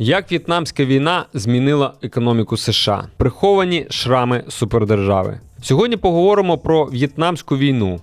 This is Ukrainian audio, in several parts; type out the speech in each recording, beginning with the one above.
Як в'єтнамська війна змінила економіку США, приховані шрами супердержави. Сьогодні поговоримо про в'єтнамську війну.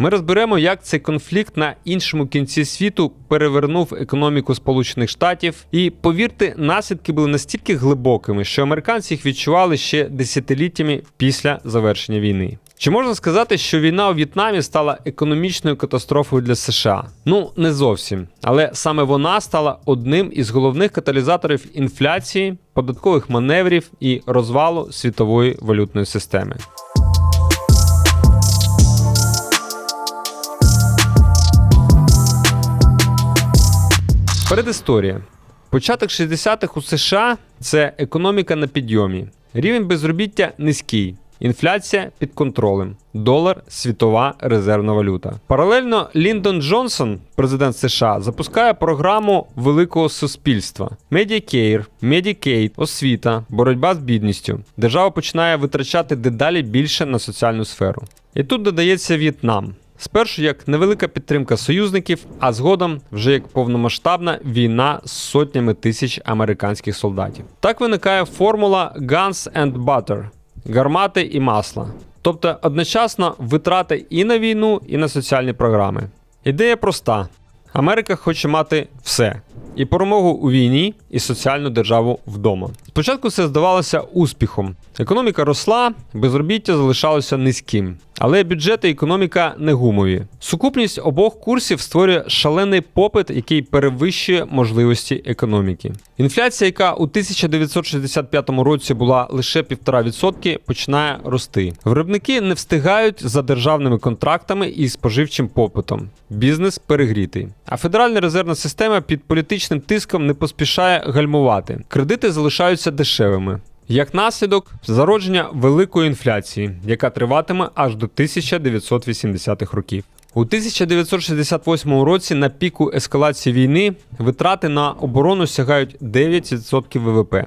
Ми розберемо, як цей конфлікт на іншому кінці світу перевернув економіку Сполучених Штатів. І повірте, наслідки були настільки глибокими, що американці їх відчували ще десятиліттями після завершення війни. Чи можна сказати, що війна у В'єтнамі стала економічною катастрофою для США? Ну не зовсім, але саме вона стала одним із головних каталізаторів інфляції, податкових маневрів і розвалу світової валютної системи. Передісторія. Початок 60-х у США це економіка на підйомі. Рівень безробіття низький. Інфляція під контролем, долар світова резервна валюта. Паралельно Ліндон Джонсон, президент США, запускає програму великого суспільства: Medicare, Medicaid, освіта, боротьба з бідністю. Держава починає витрачати дедалі більше на соціальну сферу. І тут додається В'єтнам. Спершу як невелика підтримка союзників, а згодом вже як повномасштабна війна з сотнями тисяч американських солдатів. Так виникає формула Guns and Butter – гармати і масла. Тобто одночасно витрати і на війну, і на соціальні програми. Ідея проста: Америка хоче мати все: і перемогу у війні, і соціальну державу вдома. Спочатку це здавалося успіхом. Економіка росла, безробіття залишалося низьким. Але бюджет і економіка не гумові. Сукупність обох курсів створює шалений попит, який перевищує можливості економіки. Інфляція, яка у 1965 році була лише 1,5%, починає рости. Виробники не встигають за державними контрактами і споживчим попитом. Бізнес перегрітий. А Федеральна резервна система під політичним тиском не поспішає гальмувати. Кредити залишаються дешевими. Як наслідок, зародження великої інфляції, яка триватиме аж до 1980-х років. У 1968 році на піку ескалації війни витрати на оборону сягають 9% ВВП.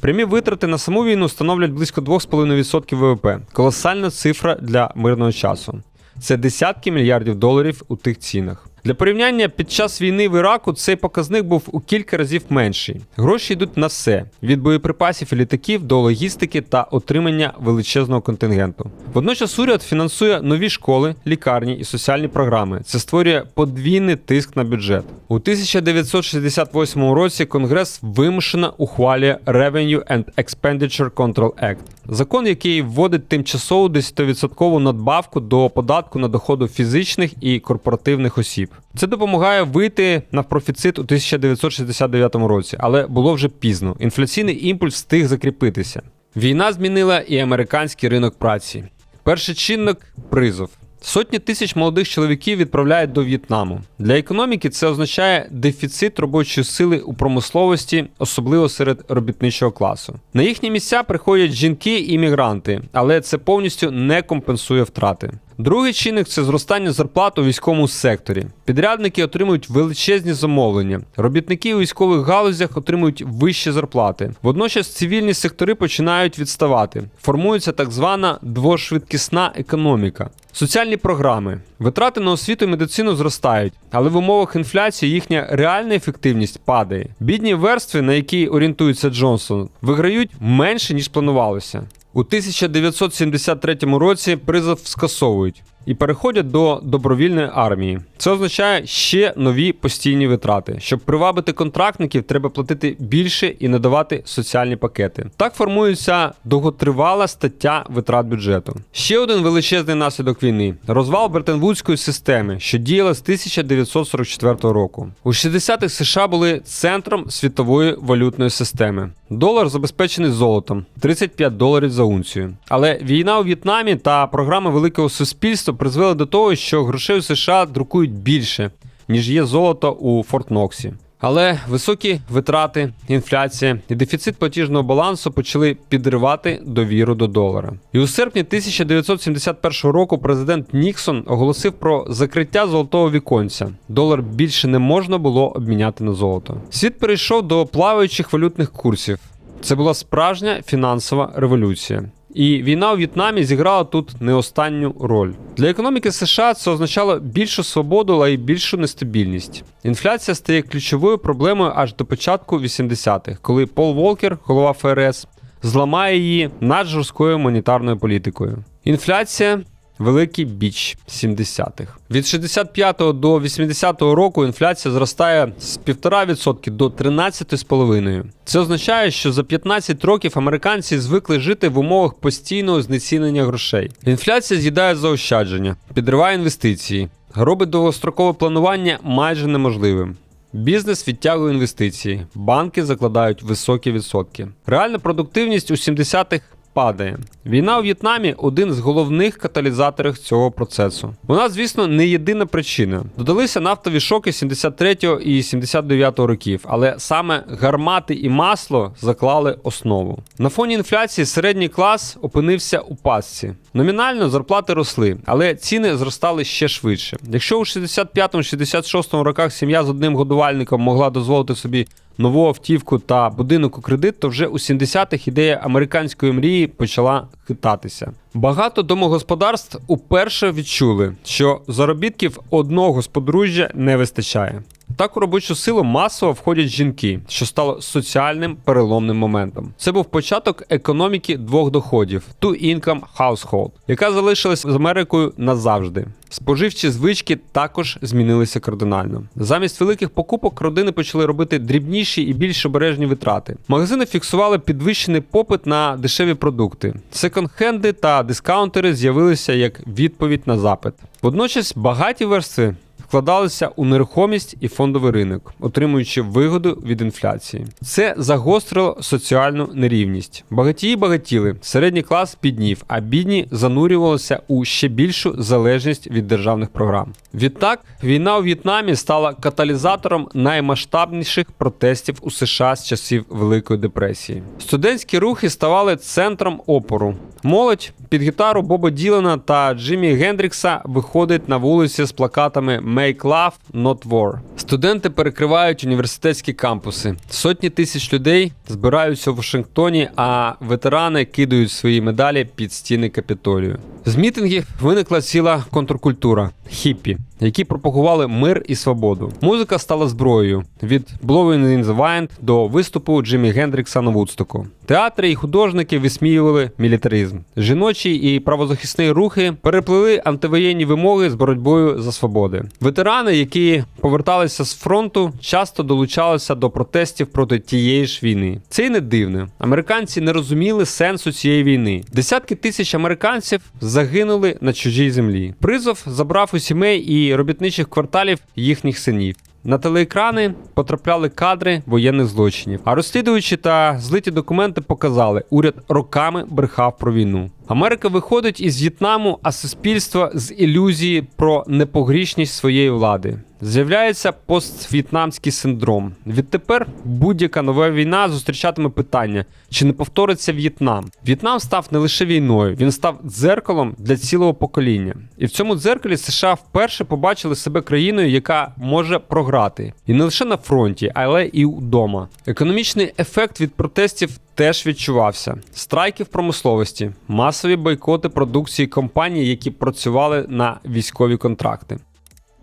Прямі витрати на саму війну становлять близько 2,5% ВВП. Колосальна цифра для мирного часу. Це десятки мільярдів доларів у тих цінах. Для порівняння під час війни в Іраку цей показник був у кілька разів менший. Гроші йдуть на все: від боєприпасів і літаків до логістики та отримання величезного контингенту. Водночас уряд фінансує нові школи, лікарні і соціальні програми. Це створює подвійний тиск на бюджет. У 1968 році Конгрес вимушено ухвалює Revenue and Expenditure Control Act. Закон, який вводить тимчасову 10% надбавку до податку на доходу фізичних і корпоративних осіб. Це допомагає вийти на профіцит у 1969 році, але було вже пізно. Інфляційний імпульс встиг закріпитися. Війна змінила і американський ринок праці. Перший чинник призов. Сотні тисяч молодих чоловіків відправляють до В'єтнаму. Для економіки це означає дефіцит робочої сили у промисловості, особливо серед робітничого класу. На їхні місця приходять жінки і мігранти, але це повністю не компенсує втрати. Другий чинник це зростання зарплат у військовому секторі. Підрядники отримують величезні замовлення. Робітники у військових галузях отримують вищі зарплати. Водночас цивільні сектори починають відставати. Формується так звана двошвидкісна економіка. Соціальні програми. Витрати на освіту і медицину зростають, але в умовах інфляції їхня реальна ефективність падає. Бідні верстви, на які орієнтується Джонсон, виграють менше ніж планувалося. У 1973 році призов скасовують і переходять до добровільної армії. Це означає ще нові постійні витрати. Щоб привабити контрактників, треба платити більше і надавати соціальні пакети. Так формується довготривала стаття витрат бюджету. Ще один величезний наслідок війни розвал Бреттенвудської системи, що діяла з 1944 року. У 60-х США були центром світової валютної системи. Долар забезпечений золотом 35 доларів за унцію. Але війна у В'єтнамі та програма великого суспільства призвели до того, що грошей у США друкують більше, ніж є золото у Форт Ноксі. Але високі витрати, інфляція і дефіцит платіжного балансу почали підривати довіру до долара. І у серпні 1971 року президент Ніксон оголосив про закриття золотого віконця. Долар більше не можна було обміняти на золото. Світ перейшов до плаваючих валютних курсів. Це була справжня фінансова революція. І війна у В'єтнамі зіграла тут не останню роль. Для економіки США це означало більшу свободу, але й більшу нестабільність. Інфляція стає ключовою проблемою аж до початку 80-х, коли Пол Волкер, голова ФРС, зламає її над жорсткою монетарною політикою. Інфляція великий біч 70-х. Від 65-го до 80-го року інфляція зростає з 1,5% до 13,5%. Це означає, що за 15 років американці звикли жити в умовах постійного знецінення грошей. Інфляція з'їдає заощадження, підриває інвестиції, робить довгострокове планування майже неможливим. Бізнес відтягує інвестиції, банки закладають високі відсотки. Реальна продуктивність у 70-х падає. Війна у В'єтнамі один з головних каталізаторів цього процесу. Вона, звісно, не єдина причина. Додалися нафтові шоки 73-го і 79-го років, але саме гармати і масло заклали основу. На фоні інфляції середній клас опинився у пастці. Номінально зарплати росли, але ціни зростали ще швидше. Якщо у 65-66 роках сім'я з одним годувальником могла дозволити собі нову автівку та будинок у кредит, то вже у 70-х ідея американської мрії почала хитатися. Багато домогосподарств уперше відчули, що заробітків одного з подружжя не вистачає. Так у робочу силу масово входять жінки, що стало соціальним переломним моментом. Це був початок економіки двох доходів two income household, яка залишилась з Америкою назавжди. Споживчі звички також змінилися кардинально. Замість великих покупок родини почали робити дрібніші і більш обережні витрати. Магазини фіксували підвищений попит на дешеві продукти. Секонд-хенди та дискаунтери з'явилися як відповідь на запит. Водночас багаті верстви вкладалися у нерухомість і фондовий ринок, отримуючи вигоду від інфляції. Це загострило соціальну нерівність. Багатії багатіли, середній клас піднів, а бідні занурювалися у ще більшу залежність від державних програм. Відтак, війна у В'єтнамі стала каталізатором наймасштабніших протестів у США з часів Великої депресії. Студентські рухи ставали центром опору. Молодь під гітару Боба Ділана та Джиммі Гендрікса виходить на вулиці з плакатами Make Love, Not War. Студенти перекривають університетські кампуси. Сотні тисяч людей збираються у Вашингтоні, а ветерани кидають свої медалі під стіни Капітолію. З мітингів виникла ціла контркультура хіппі, які пропагували мир і свободу. Музика стала зброєю від Blowing in the Wind до виступу Джиммі Гендрікса на Вудстоку. Театри і художники висміювали мілітаризм. Жіночі і правозахисні рухи переплили антивоєнні вимоги з боротьбою за свободи. Ветерани, які поверталися з фронту, часто долучалися до протестів проти тієї ж війни. Це й не дивно. Американці не розуміли сенсу цієї війни. Десятки тисяч американців загинули на чужій землі. Призов забрав у сімей і робітничих кварталів їхніх синів. На телеекрани потрапляли кадри воєнних злочинів. А розслідуючі та злиті документи показали, уряд роками брехав про війну. Америка виходить із В'єтнаму, а суспільство з ілюзії про непогрішність своєї влади. З'являється поств'єтнамський синдром. Відтепер будь-яка нова війна зустрічатиме питання, чи не повториться В'єтнам. В'єтнам став не лише війною, він став дзеркалом для цілого покоління. І в цьому дзеркалі США вперше побачили себе країною, яка може програти. І не лише на фронті, але і вдома. Економічний ефект від протестів теж відчувався: страйки в промисловості, масові бойкоти продукції компаній, які працювали на військові контракти.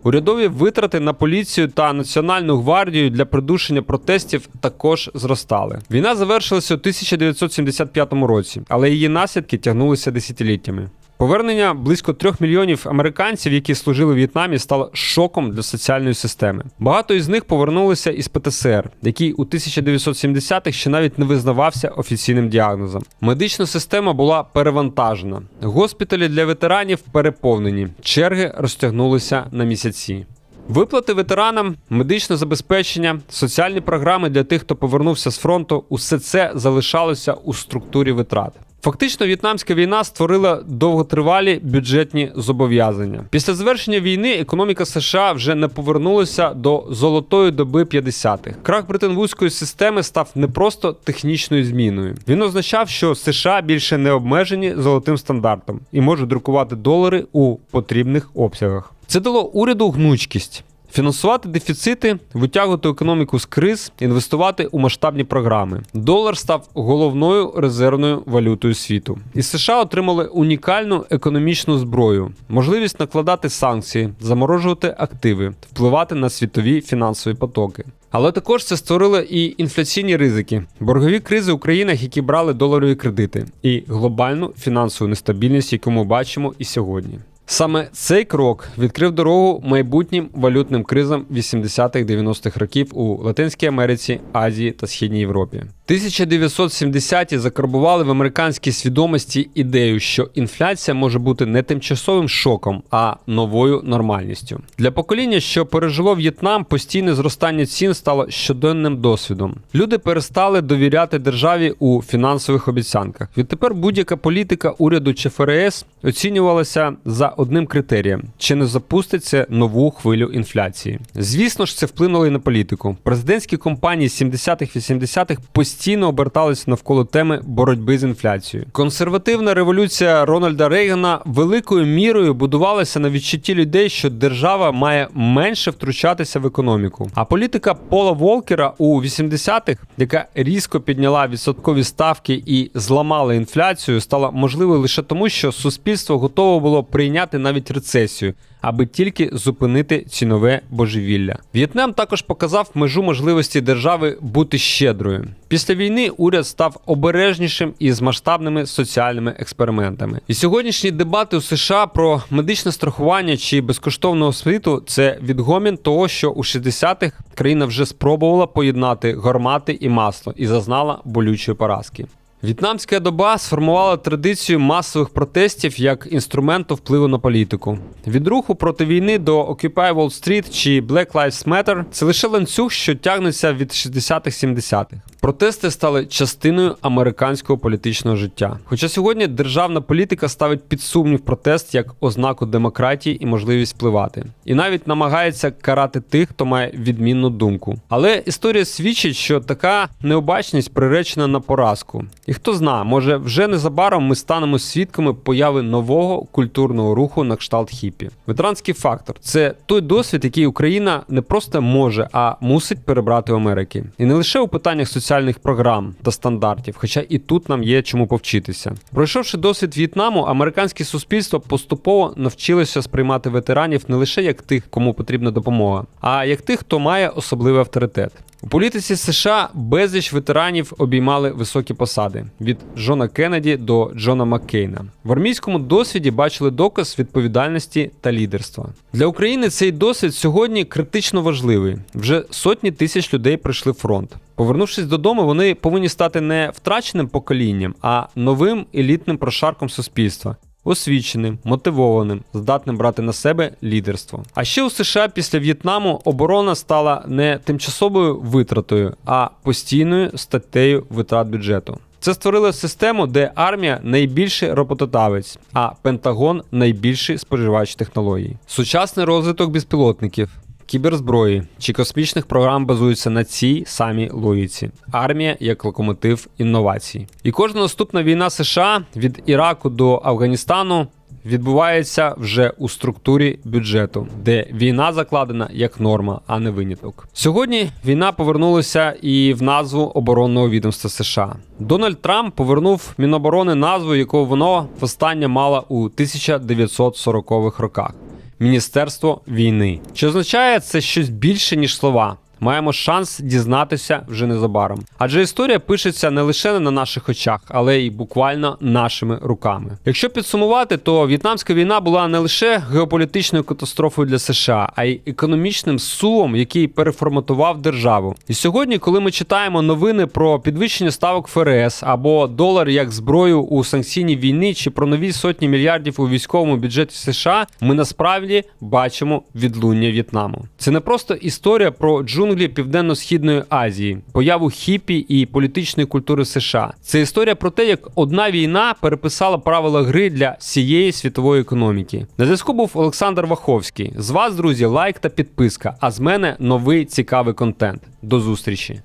Урядові витрати на поліцію та національну гвардію для придушення протестів також зростали. Війна завершилася у 1975 році, але її наслідки тягнулися десятиліттями. Повернення близько трьох мільйонів американців, які служили в В'єтнамі, стало шоком для соціальної системи. Багато із них повернулися із ПТСР, який у 1970-х ще навіть не визнавався офіційним діагнозом. Медична система була перевантажена. Госпіталі для ветеранів переповнені. Черги розтягнулися на місяці. Виплати ветеранам, медичне забезпечення, соціальні програми для тих, хто повернувся з фронту усе це залишалося у структурі витрат. Фактично, в'єтнамська війна створила довготривалі бюджетні зобов'язання. Після завершення війни економіка США вже не повернулася до золотої доби 50-х. Крах британвудської системи став не просто технічною зміною. Він означав, що США більше не обмежені золотим стандартом і можуть друкувати долари у потрібних обсягах. Це дало уряду гнучкість. Фінансувати дефіцити, витягувати економіку з криз, інвестувати у масштабні програми. Долар став головною резервною валютою світу. І США отримали унікальну економічну зброю, можливість накладати санкції, заморожувати активи, впливати на світові фінансові потоки. Але також це створило і інфляційні ризики, боргові кризи у країнах, які брали доларові кредити, і глобальну фінансову нестабільність, яку ми бачимо і сьогодні. Саме цей крок відкрив дорогу майбутнім валютним кризам 80-х-90-х років у Латинській Америці, Азії та Східній Європі. 1970-ті закарбували в американській свідомості ідею, що інфляція може бути не тимчасовим шоком, а новою нормальністю. Для покоління, що пережило В'єтнам, постійне зростання цін стало щоденним досвідом. Люди перестали довіряти державі у фінансових обіцянках. Відтепер будь-яка політика уряду чи ФРС оцінювалася за одним критерієм: чи не запуститься нову хвилю інфляції. Звісно ж, це вплинуло і на політику. Президентські компанії 70-х-80-х постійно обертались навколо теми боротьби з інфляцією. Консервативна революція Рональда Рейгана великою мірою будувалася на відчутті людей, що держава має менше втручатися в економіку. А політика Пола Волкера у 80-х, яка різко підняла відсоткові ставки і зламала інфляцію, стала можливою лише тому, що суспільство готово було прийняти навіть рецесію, аби тільки зупинити цінове божевілля. В'єтнам також показав межу можливості держави бути щедрою. Після війни уряд став обережнішим із масштабними соціальними експериментами. І сьогоднішні дебати у США про медичне страхування чи безкоштовну освіту це відгомін того, що у 60-х країна вже спробувала поєднати гармати і масло і зазнала болючої поразки. В'єтнамська доба сформувала традицію масових протестів як інструменту впливу на політику. Від руху проти війни до Occupy Wall Street чи Black Lives Matter це лише ланцюг, що тягнеться від 60-х-70-х. Протести стали частиною американського політичного життя. Хоча сьогодні державна політика ставить під сумнів протест як ознаку демократії і можливість впливати, і навіть намагається карати тих, хто має відмінну думку. Але історія свідчить, що така необачність приречена на поразку. І хто зна, може вже незабаром ми станемо свідками появи нового культурного руху на кшталт хіпі. Ветеранський фактор це той досвід, який Україна не просто може, а мусить перебрати у Америки. І не лише у питаннях соціальних програм та стандартів, хоча і тут нам є чому повчитися. Пройшовши досвід В'єтнаму, американське суспільство поступово навчилося сприймати ветеранів не лише як тих, кому потрібна допомога, а як тих, хто має особливий авторитет. У політиці США безліч ветеранів обіймали високі посади від Джона Кеннеді до Джона Маккейна. В армійському досвіді бачили доказ відповідальності та лідерства. Для України цей досвід сьогодні критично важливий. Вже сотні тисяч людей пройшли фронт. Повернувшись додому, вони повинні стати не втраченим поколінням, а новим елітним прошарком суспільства. Освіченим, мотивованим, здатним брати на себе лідерство. А ще у США після В'єтнаму оборона стала не тимчасовою витратою, а постійною статтею витрат бюджету. Це створило систему, де армія найбільший роботодавець, а Пентагон найбільший споживач технологій. Сучасний розвиток безпілотників. Кіберзброї чи космічних програм базуються на цій самій логіці: армія як локомотив інновацій. І кожна наступна війна США від Іраку до Афганістану відбувається вже у структурі бюджету, де війна закладена як норма, а не виняток. Сьогодні війна повернулася і в назву оборонного відомства США. Дональд Трамп повернув Міноборони назву, яку воно востаннє мало у 1940-х роках. Міністерство війни. Чи означає це щось більше, ніж слова? Маємо шанс дізнатися вже незабаром. Адже історія пишеться не лише на наших очах, але й буквально нашими руками. Якщо підсумувати, то в'єтнамська війна була не лише геополітичною катастрофою для США, а й економічним сувом, який переформатував державу. І сьогодні, коли ми читаємо новини про підвищення ставок ФРС або долар як зброю у санкційній війні, чи про нові сотні мільярдів у військовому бюджеті США, ми насправді бачимо відлуння В'єтнаму. Це не просто історія про джунглі Південно-Східної Азії, появу хіпі і політичної культури США. Це історія про те, як одна війна переписала правила гри для всієї світової економіки. На зв'язку був Олександр Ваховський. З вас, друзі, лайк та підписка. А з мене новий цікавий контент. До зустрічі!